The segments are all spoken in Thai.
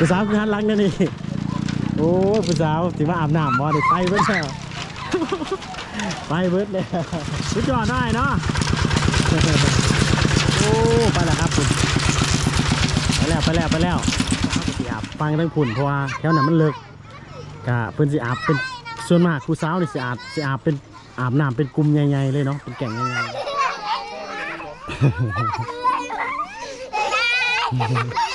ผู้สาวคือหันหลังนั่นนี่โอ้ยผู้สาวสิมาอาบน้ำบ่ได้ไปเบิดแล้วไปเบิดเลยสุดยอดได้เนาะโอ้ไปแล้วครับคุณไปแล้วไปแล้วไปแล้วสิอาบฟังทั้งผุ่นเพราะว่าแถวนั้นมันเลิกกะเพิ่นสิอาบเป็นส่วนมากผู้สาวนี่สิอาบสิอาบเป็นอาบน้ำเป็นกลุ่มใหญ่ๆเลยเนาะเป็นแก่งใหญ่ๆ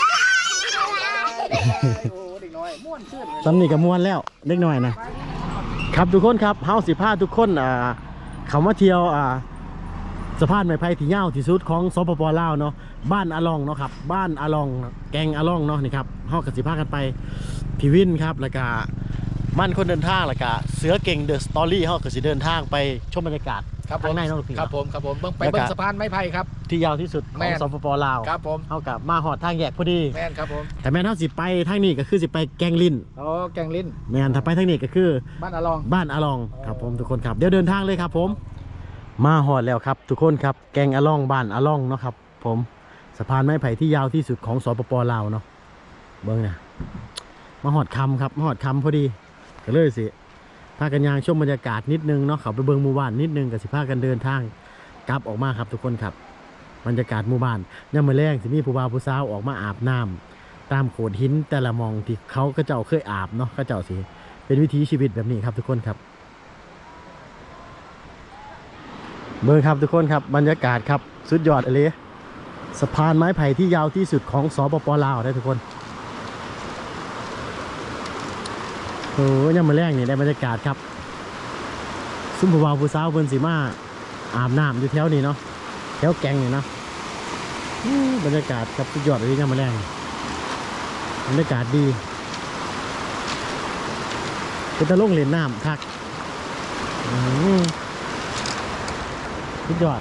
สำนีกับมวนแล้วเล็กน้อยนะครับทุกคนครับเฮาสิพาทุกคนอ่าเขามาเที่ยวอ่าสะพานไม้ไผ่ที่ยาวที่สุดของสปปลาวเนาะบ้านอาลองเนาะครับบ้านอาลองแกงอาลองเนาะนี่ครับเฮากับสิพากันไปพี่วินครับแล้วก็บ้านคนเดินทางแล้วก็เสือเก่งเดอะสตอรี่เฮาก็สิเดินทางไปชมบรรยากาศ ครับผมข้างในเนาะพี่ ครับผมครับผมเบิ่งไปแล้วก็ เบิ่งสะพานไม้ไผ่ครับ ที่ยาวที่สุดขแม่องน สปปลาวครับผมเฮากับมาหอดทางแยกพอดี แม่นครับผมแต่แม่นเฮาสิไปทางนี้ก็คือสิไปแกงลินโอ้แกงลิ้นแม่นถ้าไปทางนี้ก็คือ บ้านอาลอง บ้านอาลองครับผมทุกคนครับเดี๋ยวเดินทางเลยครับ ผม มาหอดแล้วครับ ทุกคนครับแกงอาลองบ้านอาลองเนาะครับ ผมสะพานไม้ไผ่ที่ยาวที่สุดของสปปลาวเนาะเบิ้งเนี่ยมาหอดคำครับมาหอดคำพอดีก็เลยสิ พากันยางชมบรรยากาศนิดนึงเนาะเขาไปเบิงหมู่บ้านนิดนึงกับสิพากันเดินทางกลับออกมาครับทุกคนครับ บรรยากาศหมู่บ้านย่ามมือแรงสิมีผู้บ่าวผู้สาวออกมาอาบน้ำตามโขดหินแต่ละมองที่เขาก็เจ้าเคยอาบเนาะก็เจ้าสิเป็นวิถีชีวิตแบบนี้ครับทุกคนครับ เบอร์ครับทุกคนครับบรรยากาศครับสุดยอดเลยสะพานไม้ไผ่ที่ยาวที่สุดของสปปลาวได้ทุกคน โอ้ยยังมาแรกนี่ได้บรรยากาศครับ ซุ้มผู้บ่าวผู้สาวเพิ่นสีมาอาบน้ำอยู่แถวนี้เนาะแถวแกงนี่เนาะบรรยากาศครับสุดยอดเลยยังมาแรงบรรยากาศดีเป็นตะลงเหรียญน้ำคักสุดยอด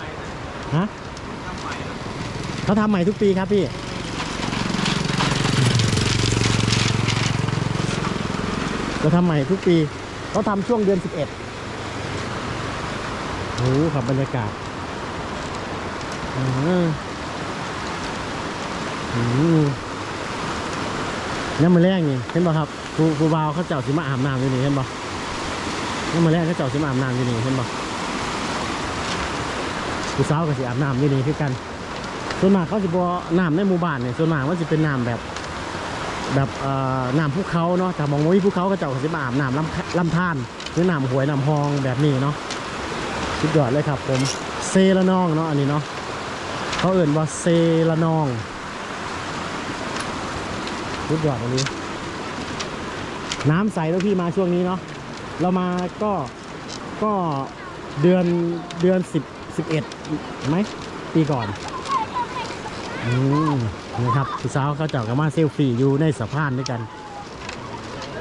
ฮะเขาทำใหม่ทุกปีครับพี่ เขาทำใหม่ทุกปีเขาทำช่วงเดือนสิบเอ็ดโอ้โหครับบรรยากาศอืมอืมน้ำมันแรงนี่เห็นป่ะครับครูครูบาวเขาเจ้าสิมาอาบน้ำอยู่นี่เห็นป่ะน้ำมันแรงเขาเจ้าสิมาอาบน้ำอยู่นี่เห็นป่ะผู้สาวกับสิอาบน้ำอยู่นี่คือกัน ส่วนมากเขาสิบ่น้ำในหมู่บ้านเนี่ยส่วนมากมันจะเป็นน้ำแบบ แบบน้ำภูเขาเนาะแต่มองว่ามีภูเขาก็เจ้าสิมาอาบน้ำลำลำธารหรือน้ำหวยน้ำหองแบบนี้เนาะสุดยอดเลยครับ ผมเซละนองเนาะอันนี้เนาะเขาเอ่นว่าเซละนองสุดยอดอันนี้ น้ำใสแล้วพี่มาช่วงนี้เนาะเรามาก็ก็เดือนเดือนสิบสิบเอ็ดไหมปีก่อนอืม นี่ครับผู้สาวเขาเจ้าก็มาเซลฟี่อยู่ในสะพานด้วยกัน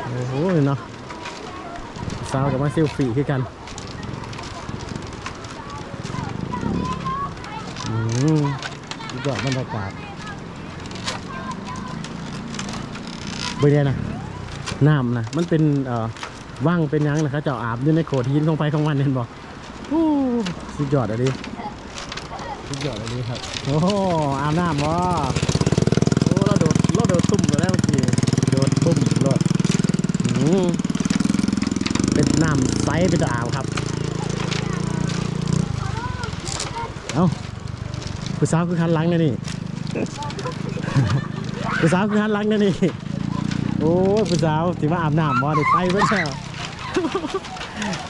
โอ้โหเนาะผู้สาวก็มาเซลฟี่คือกันอืมยอดบรรยากาศเบอร์เนี่ยนะน้ำนะมันเป็นเอ่อว่างเป็นยังนะเขาเจ้าอาบอยู่ในโขดหินของไปของมันเห็นบอกสุดยอดอะดิสุดยอดเลยครับ โอ้อาบน้ำวะโอ้เราโดดเราโดดตุ่มไปแล้วเมื่อกี้โดดตุ่มโดดอืมเป็ น้ำใสเป็นตะอาบครับ เอาผู้สาวคือคันลังนะนี่ผู้สาวคือคันลังนะนี่โอ้ยผู้สาวสิมาอาบน้ำบ่ได้ไปเบิดแล้ว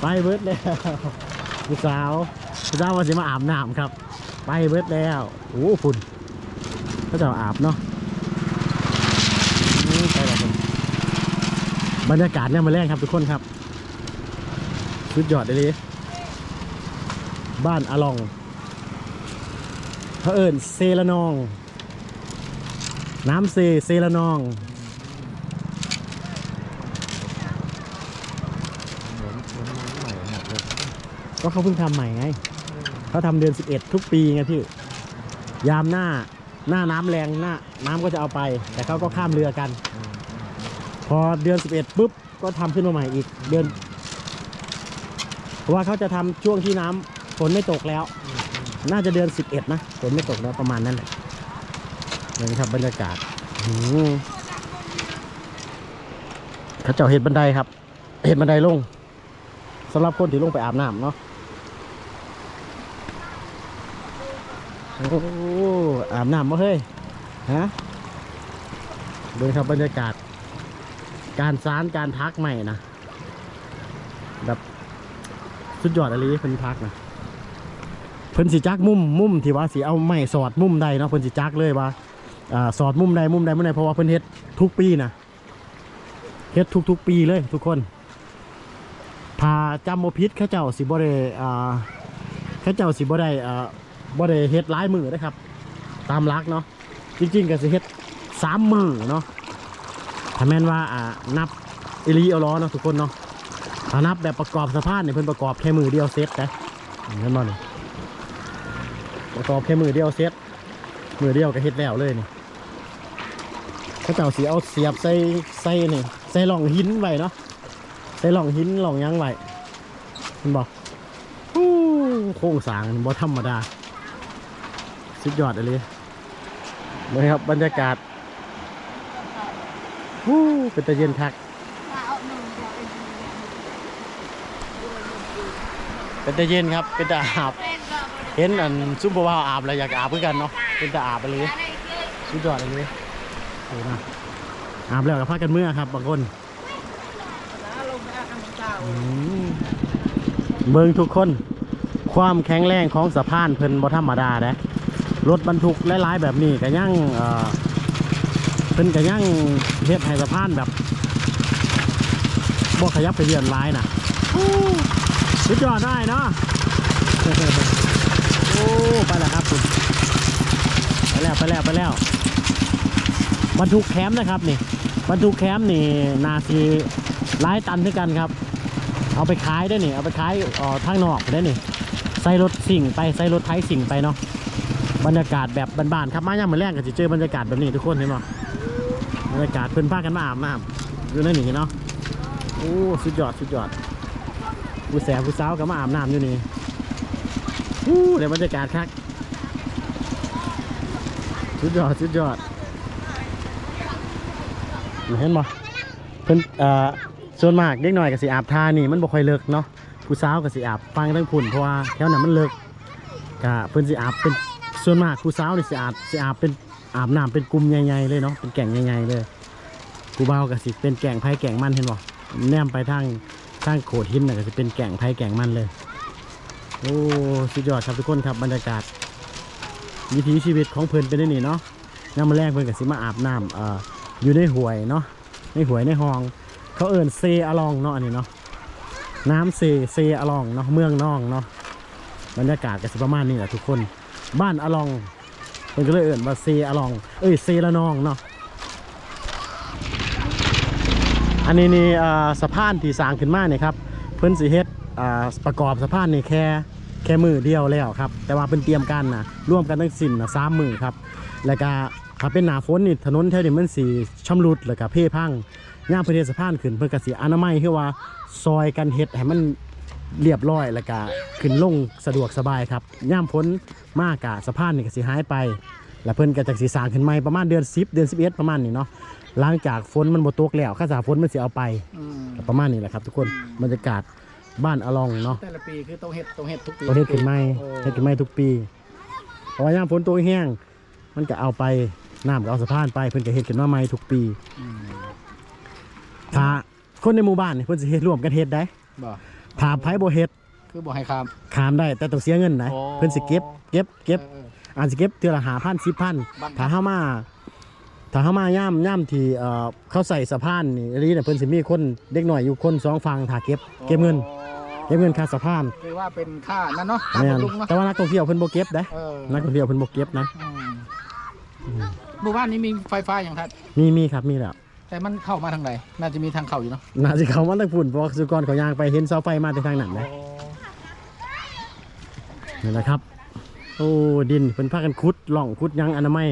ไปเบิดแล้วผู้สาวผู้สาวว่าสิมาอาบน้ำครับ ไปเบิดแล้วโอ้ฝุ่นก็จะอาบเนาะไปแล้วบรรยากาศเนี่ยมาแรงครับทุกคนครับ สุดยอดเลยบ้านอลองเขาเอิญเซละนอง น้ำเซเซละนองก็เขาเพิ่งทำใหม่ไงเขาทำเดือน 11 ทุกปีไงพี่ ยามหน้าหน้าน้ำแรงหน้าน้ำก็จะเอาไป แต่เขาก็ข้ามเรือกัน พอเดือน 11ปุ๊บก็ทำขึ้นมาใหม่อีกเดือน เพราะว่าเขาจะทำช่วงที่น้ำฝนไม่ตกแล้ว น่าจะเดือน11นะฝนไม่ตกแล้วประมาณนั้นแหละนี่ครับบรรยากาศอืมเขาเจ้าเห็ดบันไดครับ เห็ดบันไดลงสำหรับคนที่ลงไปอาบน้ำเนาะโอ้อาบน้ำมาเฮ้ยฮะดูครับบรรยากาศ การสารการพักใหม่นะแบบ สุดยอดอะไรเพิ่นพักนะเพิ่นสิจักมุมมุมที่ว่าสิเอาไม้สอดมุมใดเนาะเพิ่นสิจักเลยว่าอ่าสอดมุมใดมุมใดมุมใดเพราะว่าเพิ่นเฮ็ดทุกปีนะเฮ็ดทุกๆปีเลยทุกคนถ้าจำบ่ผิดเขาเจ้าสิบ่ได้อ่าเขาเจ้าสิบ่ได้อ่าบ่ได้เฮ็ดหลายมือนะครับ ตามหลักเนาะจริงๆก็สิเฮ็ดสามมือเนาะถ้าแม่นว่าอ่านับเอลีเอาล้อเนาะทุกคนเนาะ ถ้านับแบบประกอบสะพานเนี่ยเพิ่นประกอบแค่มือเดียวเซตนะเห็นบ่นี่ประกอบแค่มือเดียวเซตมือเดียวก็เฮ็ดแล้วเลยนี่เขาเจ้าสีเอาเสียบใส่ใส่นี่ใส่หล่องหินไว้เนาะใส่หล่องหินหล่องยังไว้เห็นบ่ฮู้โครงสางบ่ธรรมดาสุดยอดเลยเลยครับบรรยากาศเป็นตะเย็นคัก เป็นตะเย็นครับ เป็นตะอาบ เห็นอันซุปเปอร์วาวอาบแล้วอยากอาบเหมือนกันเนาะ เป็นตะอาบไปเลยสุดยอดเลยโอ้นะอาบแล้วกับพักกันเมื่อครับบางคนอืมเบิ่งทุกคน ความแข็งแรงของสะพานเพิ่นบ่ธรรมดาเด้รถบรรทุกหลายๆแบบนี้ก็ยังเอ่อเพิ่นก็ยังเฮ็ดให้สะพานแบบบ่ขยับไปเยือนร้ายนะอู้ สุดยอดได้เนาะโอ้ไปแล้วครับคุณไปแล้วไปแล้วไปแล้วบรรทุกแคมป์นะครับนี่บรรทุกแคมป์นี่นาซีร้ายตันด้วยกันครับ เอาไปขายได้นี่เอาไปขายอ่อทางนอกได้นี่ใส่รถสิ่งไปใส่รถไถสิ่งไปเนาะบรรยากาศแบบบ้านๆครับมาย่ามมือแรกก็จะเจอบรรยากาศแบบนี้ทุกคนเห็นไหมบรรยากาศเพื่อนพากันมาอาบน้ำอยู่ในนี่เนาะโอ้สุดยอดสุดยอด ผู้แสบผู้สาวก็มาอาบน้ำอยู่นี่โอ้เดี๋ยวบรรยากาศคักสุดยอดสุดยอดเห็นบ่เพิ่นเอ่อส่วนมากเด็กหน่อยก็สิอาบทานี่มันบ่ค่อยเลิกเนาะผู้สาวก็สิอาบฟังทั้งพุ่นเพราะว่าแถวนั้นมันเลิกก็เพิ่นสิอาบเป็นส่วนมากผู้สาวนี่สิอาบสิอาบเป็นอาบน้ำเป็นกลุ่มใหญ่ๆเลยเนาะเป็นแก่งใหญ่ๆเลยกูเบาก็สิเป็นแก่งไผ่แก่งมันเห็นบ่แนมไปทาง ทางโขดหินน่ะก็สิเป็นแก่งไผ่แก่งมันเลย โอ้สุดยอดครับทุกคนครับบรรยากาศวิถีชีวิตของเพิ่อนเป็นได้นี่เนาะยามมาแรกเพิ่อนก็สิมาอาบน้ำเอ่ออยู่ในห้วยเนาะในห้วยในห้อง เขาเอิ้นเซอลองเนาะอันนี้เนาะน้ำเซเซอลองเนาะเมืองนองเนาะบรรยากาศก็สิประมาณนี้แหละทุกคน บ้านอลองเพิ่นก็เลยเอิ่นว่าเซอลอง เอ้ยเซละนองเนาะ อันนี้นี่สะพานที่สร้างขึ้นมาเนี่ยครับเพิ่นสิเฮ็ดประกอบสะพานนี่แค่แค่มือเดียวแล้วครับ แต่ว่าเพิ่นเตรียมกันนะร่วมกันทั้งสิ้นนะสามมือครับ แล้วก็ถ้าเป็นหน้าฝนนี่ถนนแถวนี้มันสิชำรุดแล้วก็เพ่พังย่ามเพิ่นเฮ็ดสะพานขึ้นเพิ่นก็สิอนามัยคือว่าซอยกันเฮ็ดให้มันเรียบร้อยแล้วก็ขึ้นลงสะดวกสบายครับย่ามพ้นมากกะสะพานนี่ก็สิหายไป แล้วเพิ่นก็จะสีสางขึ้นใหม่ประมาณเดือน10 เดือน11 ประมาณนี้เนาะ หลังจากฝนมันบ่ตกแล้วข้าสาฝนมันสิเอาไปก็ประมาณนี้แหละครับ ทุกคนบรรยากาศบ้านอลองเนาะแต่ละปีคือต้องเฮ็ดต้องเฮ็ดทุกปีต้องเฮ็ดขึ้นใหม่โอ้เฮ็ดขึ้นใหม่ทุกปีเพราะว่ายามฝนตกแห้งมันก็เอาไปน้ำก็เอาสะพานไปเพิ่นก็เฮ็ดขึ้นมาใหม่ทุกปีอืมถ้าคนในหมู่บ้านนี่เพิ่นสิเฮ็ดร่วมกันเฮ็ดได้บ่ถ้าไผบ่เฮ็ดคือบ่ให้ข้าม ขามได้ แต่ต้องเสียเงินนะโอ้ เพิ่นสิเก็บเก็บเก็บออ อาจจะเก็บเทือละหาพันสิบพันบาง ถ้าเฮามา ถ้าเฮามาย่ำย่ำที่เอ่อเขาใส่สะพานนี่อันนี้เนี่ยเพิ่นสิมีคนเด็กหน่อยอยู่คนสองฝั่งถ้าเก็บเก็บเงินเก็บเงินค่าสะพานคือว่าเป็นค่านั่นเนาะค่าแม่นบำรุงเนาะแต่ว่านักท่องเที่ยวเพิ่นบ่เก็บเด้เออนักท่องเที่ยวเพิ่นบ่เก็บนะอืมอืมหมู่บ้านนี้มีไฟฟ้าอย่างทัดมีมีครับมีแล้วแต่มันเข้ามาทางไหนน่าจะมีทางเข้าอยู่เนาะน่าสิเขามาทางพุ่นเพราะว่าสุกรเขาย่างไปเห็นเสาไฟมาแต่ทางนั้นนะ นี่แหละครับ โอ้ ดินเพิ่นพากันขุดล่องขุดหยังอนามัย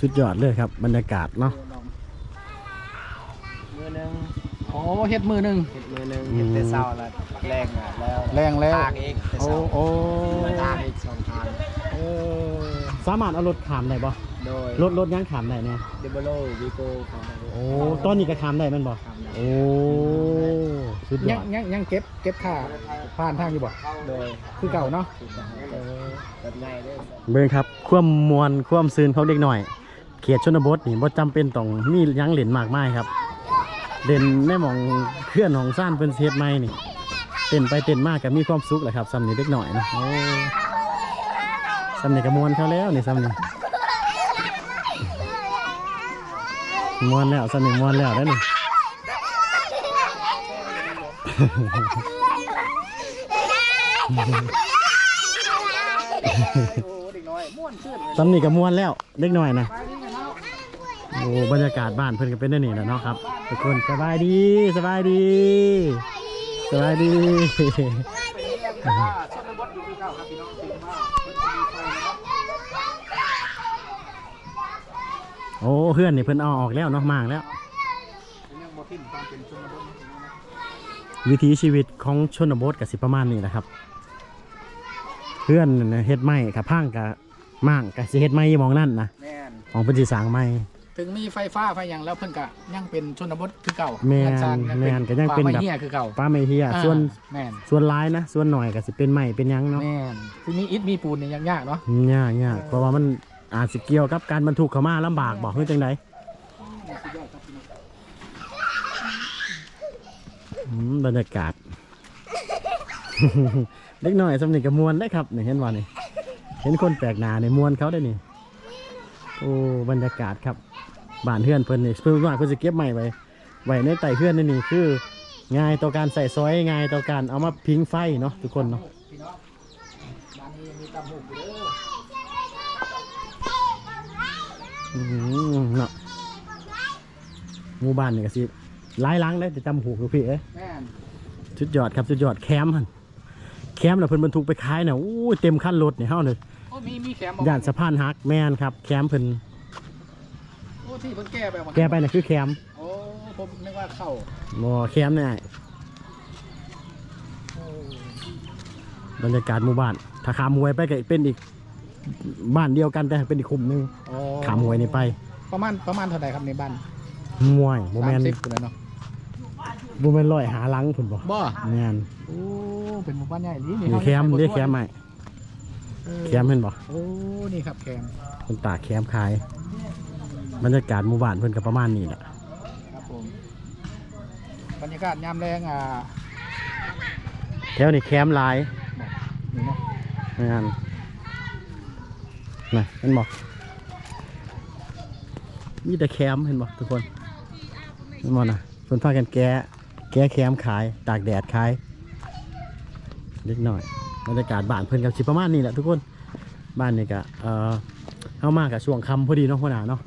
สุดยอดเลยครับ บรรยากาศเนาะมือหนึ่งโอ้เฮ็ดมือหนึงเห็ดมือหนึ่งเห็ดแต่เศร้าแล้วแรงอะแล้วแรงแล้วทางเองแต่โอ้เศร้าโอ้ทางอีกสองทางเออสามารถเอารถขามได้บ่โดยรถรถยังขามได้เนี่ยเดบโลวีโก้ของเราโอ้ตอนนี้ก็ขามได้แมันบ่ทำได้โอ้สุดยยัองดยังยังเก็บเก็บค่าผ่านทางอยู่บ่โดยคือเก่าเนาะถูกต้องเออแบบง่ายเลยเบิ่งครับ ความมวลความซืนของเด็กหน่อย เขตชนบทนี่บ่จำเป็นต้องมีหยังเล่นมากมายครับเล่นในหมองเคลื่อนของซ่านเพิ่นเฮ็ดใหม่นี่เต้นไปเต้นมากก็มีความสุขแหละครับซ้ำนี่เด็กหน่อยนะโอ้ซ้ำนี่ก็มวนเขาแล้วนี่ซ้ำนี่มวนแล้วซ้ำนี่มวนแล้วได้อนี่ซ้ำนี่ก็มวนแล้วเด็กหน่อยนะ โอ้บรรยากาศบ้านเพิ่นก็เป็นได้นี่แหละเนาะครับทุกคนสบายดีสบายดีสบายดีโอ้เพื่อนนี่เพิ่นเอาออกแล้วเนาะมากแล้ว วิถีชีวิตของชนบทกับสิประมาณนี้นะครับ เพื่อนน่ะเฮ็ดไม้กับพังกับมั่างกับสิเฮ็ดไม้มองนั่นนะแม่นของเพิ่นสิสร้างไม้ ถึงมีไฟฟ้าไฟหยังแล้วเพิ่นก็ยังเป็นชนบทคือเก่าแม่นเรือนชานแม่นก็ยังเป็นป่าแบบไม้เหี้ยคือเก่าป้าไม่เฮียอ่าส่วนแม่นส่วนร้ายนะ ส่วนหน่อยก็สิเป็นไม้เป็นหยังเนาะแม่นที่มีอิฐมีปูนนี่ยังยากเนาะยากยากเพราะว่ามันอาจสิเกี่ยวกับการบรรทุกเข้ามาลำบากบอกเฮ้ยจังไดอืมบรรยากาศเล็กน้อยสำนึกกับมวนได้ครับนี่เห็นว่านี่เห็นคนแปลกหน้าในมวนเขาได้นี่โอ้บรรยากาศครับ บ้านเพื่อนเพิ่นนี่เพิ่นว่าเพิ่นจะเก็บไม้ไว้ไว้ในไต่เพื่อนนี่นี่คือง่ายต่อการใส่ซอยง่ายต่อการเอามาพิงไฟเนาะทุกคนเนาะพี่น้องบ้านนี้มีตำหูอยู่เด้ออืมเนาะหมู่บ้านนี่ก็สิหลายหลังได้แต่จำหูคือพี่เอ้ยแม่นสุดยอดครับสุดยอดแคมป์หั่นแคมป์น่ะเพิ่นบรรทุกไปขายน่ะอู้ยเต็มคันรถนี่เฮาเลยโอ้มีมีแคมบ่ย่านสะพานฮักแม่นครับ แคมป์เพิ่นโอ้ ที่เพิ่นแก้ไปบ่แกไปน่ะคือแคมป์โอ้ผมนึกว่าเข้าบ่แคมป์นี่นบรรยากาศหมู่บ้าน ถ้าขามหวยไปก็เป็นอีกบ้านเดียวกันแต่เป็นอีกคุมหนึงโอ้ขามหวยนี่ไปประมาณประมาณเท่าไหร่ครับในบ้านมวยบ่แม่น30พุ่นแหละเนาะบ่แม่นร้อยหาหลังพุ่นบ่บ่แม่นโอ้เป็นหมู่บ้านใหญ่ดีนี่แคมป์เรียกแคมป์ใหม่เออแคมป์เห็นบ่โอ้นี่ครับแคมป์คนตากแคมป์ขาย บรรยากาศหมู่บ้านเพิ่นก็ประมาณนี้แหละครับผมบรรยากาศยามแรงอะแถวนี้แคมป์หลายนี่เนาะงานนะเห็นบ่มีแต่แคมป์เห็นบ่ทุกคนเห็นบ่นะเพิ่นพากันแกะแกะแคมป์ขายตากแดดขายเล็กน้อยบรรยากาศบ้านเพิ่นก็สิประมาณนี้แหละทุกคนบ้านนี่ก็เอ่อเฮามากับช่วงค่ำพอดีเนาะหัวหน้าเนาะ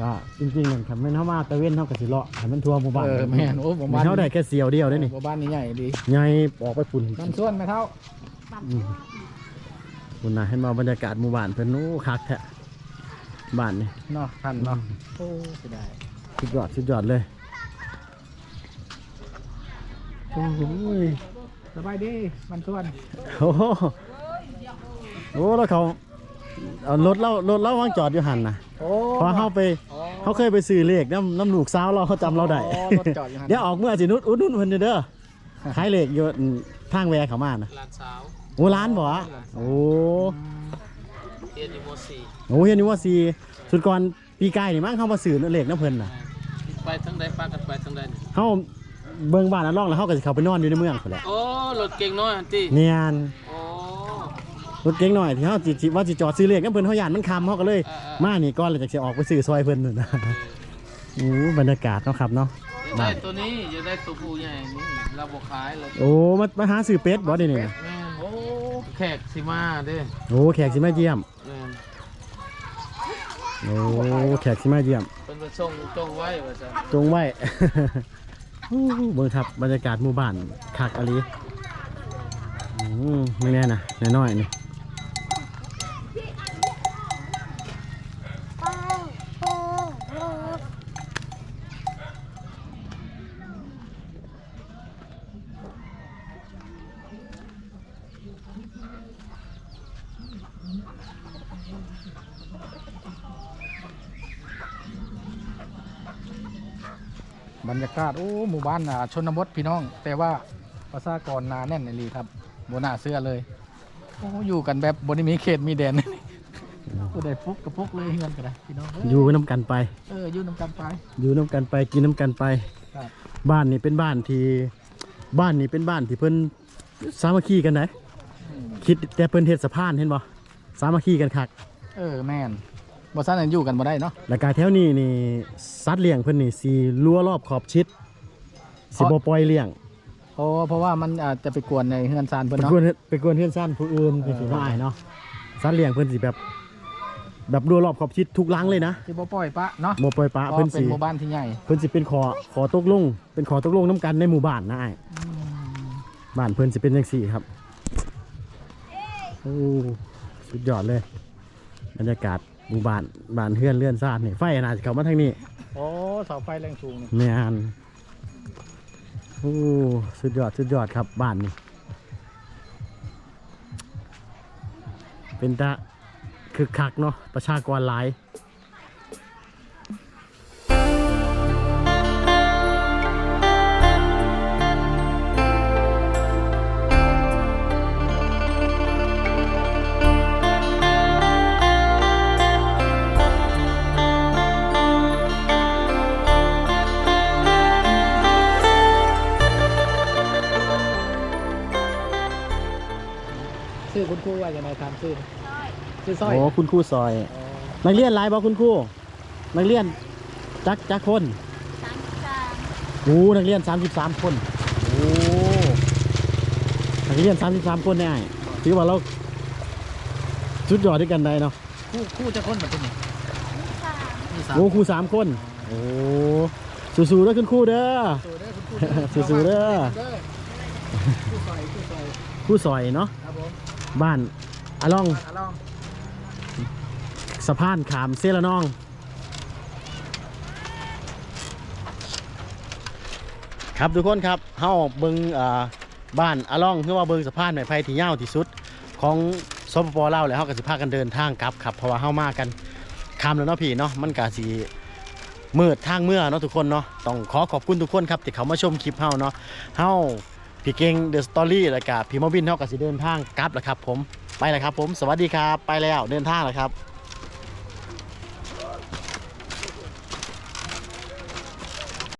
ก็จริงๆนั่นครับแม่นเฮามาตะเวนเฮาก็สิเลาะให้มันทั่วหมู่บ้านเออแม่นโอ้ผมบ้าน เฮาได้แค่เสียวเดียวได้นี่หมู่บ้านนี้ใหญ่ดีใหญ่ออกไปฝุ่นน้ำส่วนไหมเท่าอืมคุณนะเห็นมาบรรยากาศหมู่บ้านเพิ่นโอ้คักแท้บ้านนี่เนาะทันเนาะโอ้เสียดายสุดยอดสุดยอดเลยโอ้ยสบายดีมันส่วนโอ้โหโอ้แล้วเขาเอารถเล่ารถเล่าวางจอดอยู่หันนะ โอ้เพราะเขาไปอ๋อ เขาเคยไปซื้อเลขน้ำน้ำลูกสาวเราเขาจำเราได้ อ๋อรถจอดอยู่หั่น เดี๋ยวออกเมื่อสินุดอุดหนุ่นเพิ่นเด้อขายเลขอยู่ทางแวเขามานะร้านสาวโอ้ร้านบ่วะโอ้เรียนอยู่มโอ้เห็นอยู่ว่าสีสุดก่อนปีกายนี่มั้งเขามาสื่อเลขน้ำเพิ่นน่ะ .4 ไปทั้งใดปากันไปทั้งใดนี่เขาเบิ่งบ้านอันร่องแล้วเขาก็สิเข้าไปนอนอยู่ในเมืองพุ่นแหละโอ้รถเก่งน้อยฮันติเนียนโอ้ รถเก๋งหน่อยที่เขาจิจิว่าสิจอดซื้อเลขน้ำเพิ่นเขาย่านมันคำเขาก็เลย มานี่ก่อนเลยจากสิออกไปซื้อซอยเพิ่นนั่นนะโอ้บรรยากาศเนาะครับเนาะอยากได้ตัวนี้อยากได้ตัวผู้ใหญ่นี่เราบ่ขายเลยโอ้มามาหาซื้อเป็ดบ่ได้นี่นะแม่นโอ้แขกสิมาเด้โอ้แขกสิมาเยี่ยมแม่นโอ้แขกสิมาเยี่ยมเป็นไปส่งจงไว้ว่าซั่นจงไว้โอ้เบิ่งครับบรรยากาศหมู่บ้านคักอะลีอืมไม่แน่นะน้อยๆนี่ บรรยากาศโอ้หมู่บ้านชนบทพี่น้อง แต่ว่าประชากรนาแน่นในรีครับโบนาเสื้อเลยโอ้อยู่กันแบบบนนี้มีเขตมีแดนก็ได้ฟุกกับฟุกเลยเงินกันนะพี่น้องอยู่น้ำกันไปเอออยู่น้ำกันไป อยู่น้ำกันไปกินน้ำกันไปบ้านนี้เป็นบ้านที่บ้านนี้เป็นบ้านที่เพิ่นสามัคคีกันไหนคิดแต่เพิ่นเหตุสะพานเห็นบ่สามัคคีกันคัก เออแม่นบ่ซั่นนั้นอยู่กันบ่ได้เนาะ แล้วก็แถวนี้นี่สัตว์เลี้ยงเพิ่นนี่สิรั้วรอบขอบชิดสิบ่ปล่อยเลี้ยงเพราะเพราะว่ามันอาจจะไปกวนในเฮือนซานเพิ่นไปเนาะ กวนไปกวนเฮือนซ่านผู้อื่นจังซี่เนาะอ้ายเนาะสัตว์เลี้ยงเพิ่นสิแบบ แบบรั้วรอบขอบชิดทุกหลังเลยนะที่บ่ปล่อยปะเนาะบ่ปล่อยปละเพราะเพิ่นเป็สินหมู่บ้านที่ใหญ่เพิ่นสิเป็นขอขอตกลง เป็นขอตกลงน้ำกันในหมู่บ้านนะอ้ายบ้านเพิ่นสิเป็นจังซี่ครับโอ้สุดยอดเลย บรรยากาศหมู่บ้านบ้านเฮือนเลื่อนซ่านนี่ไฟน่าจะเข้ามาทางนี้โอ้เสาไฟแรงสูงนี่แม่นโอ้สุดยอดสุดยอดครับบ้านนี่เป็นตาคึกคักเนาะประชากรหลาย ชื่อคุณครูว่าอย่างไรตามชื่อชื่อสร้อยโอ้คุณครูซอยอ๋อนักเรียนหลายบ่คุณครูนักเรียนจักจักคนสามสิบสามโอ้นักเรียน 33 คนโอ้นักเรียน 33 คนเนี่ยถือว่าเราสุดยอดด้วยกันได้เนาะคู่คู่จะคนแบบนี้สามมีสามโอ้ครูสามคน โอ้สู้ๆเด้อคุณครูเด้อสู้เด้อคุณครูเด้อสู้ๆเด้อคู่ซอยคู่ซอยครูซอยเนาะครับผม บ้านอะล่องอะลองสะพานขามเซละนอง ครับทุกคนครับเฮาเบิงอ่าบ้านอะล่องคือว่าเบิงสะพานไม้ไผ่ที่ยาวที่สุด ของสปปลาวแล้วเฮาก็สิพากันเดินทางกลับครับเพราะว่าเฮามากันคำแล้วเนาะพี่เนาะมันก็สิมืดทางเมื่อเนาะทุกคนเนาะต้องขอขอบคุณทุกคนครับที่เขามาชมคลิปเฮาเนาะเฮา พี่เก่งเดอะสตอรี่แล้วก็พี่มอบินเฮาก็สิเดินทางกลับแล้วครับผมไปแล้วครับผมสวัสดีครับไปแล้วเดินทางแล้วครับ